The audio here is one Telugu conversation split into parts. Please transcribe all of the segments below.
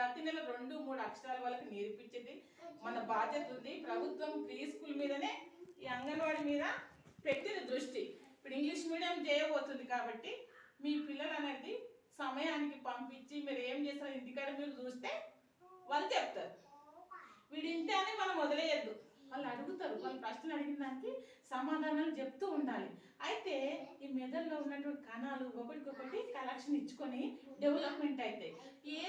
ప్రతి నెల రెండు మూడు అక్షరాల వాళ్ళకి నేర్పించేది. మన బాధ్యత ఉంది. ప్రభుత్వం ప్రీ స్కూల్ మీదనే ఈ అంగన్వాడీ మీద పెట్టిన దృష్టి. ఇప్పుడు ఇంగ్లీష్ మీడియం చేయబోతుంది కాబట్టి మీ పిల్లలు అనేది సమయానికి పంపించి మీరు ఏం చేస్తారో ఇంటికాడ మీరు చూస్తే వాళ్ళు చెప్తారు. వీడు ఇంతే అని మనం వదిలేయద్దు. వాళ్ళు అడుగుతారు. వాళ్ళు ప్రశ్నలు అడిగిన దానికి సమాధానాలు చెప్తూ ఉండాలి. అయితే ఈ మెదడులో ఉన్నటువంటి కణాలు ఒకటికొకటి కలెక్షన్ ఇచ్చుకొని డెవలప్మెంట్ అవుతాయి. ఏ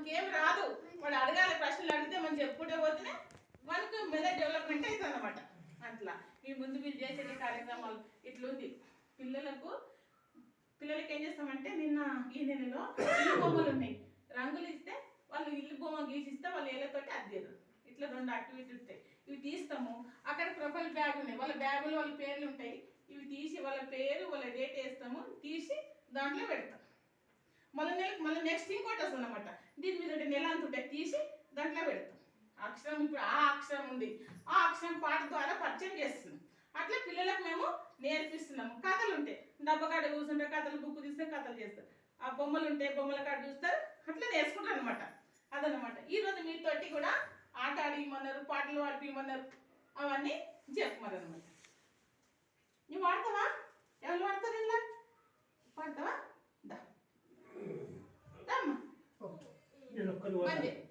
మనకి ఏం రాదు. వాడు అడగాలి ప్రశ్నలు అడిగితే మనం చెప్పుకుంటే పోతేనే మనకు మెదడు డెవలప్మెంట్ అవుతుంది అనమాట అట్లా. మీ ముందు మీరు చేసే కార్యక్రమాలు ఇట్లుంది. పిల్లలకు పిల్లలకి ఏం చేస్తామంటే నిన్న ఈ నెలలో ఇల్లు బొమ్మలు ఉన్నాయి. రంగులు ఇస్తే వాళ్ళు ఇల్లు బొమ్మ గీసిస్తే వాళ్ళు ఏళ్ళతోటి అద్దేరు ఇట్లా రెండు యాక్టివిటీ ఉంటాయి. ఇవి తీస్తాము. అక్కడ ప్రొఫైల్ బ్యాగ్ ఉన్నాయి. వాళ్ళ బ్యాగులో వాళ్ళ పేర్లు ఉంటాయి. ఇవి తీసి వాళ్ళ పేరు వాళ్ళ డేట్ వేస్తాము. తీసి దాంట్లో పెడతాం. మళ్ళీ నెల మళ్ళీ నెక్స్ట్ ఇంకోటి వస్తుంది అనమాట దీని మీద నెల అంత తీసి దాంట్లో పెడతాం. అక్షరం ఇప్పుడు ఆ అక్షరం ఉంది. ఆ అక్షరం పాట ద్వారా పరిచయం చేస్తున్నాం. అట్లా పిల్లలకు మేము నేర్పిస్తున్నాము కథలు ఉంటాయి డబ్బకాడ కూర్చుంటే కథలు బుక్ తీస్తే కథలు చేస్తారు. ఆ బొమ్మలు ఉంటాయి బొమ్మల కాడ చూస్తారు. అట్లా నేర్చుకుంటారు అనమాట అదనమాట ఈరోజు మీతోటి కూడా ఆట ఆడిమన్నారు పాటలు పాడిపిమన్నారు అవన్నీ చెప్పమన్నారు అనమాట 慢点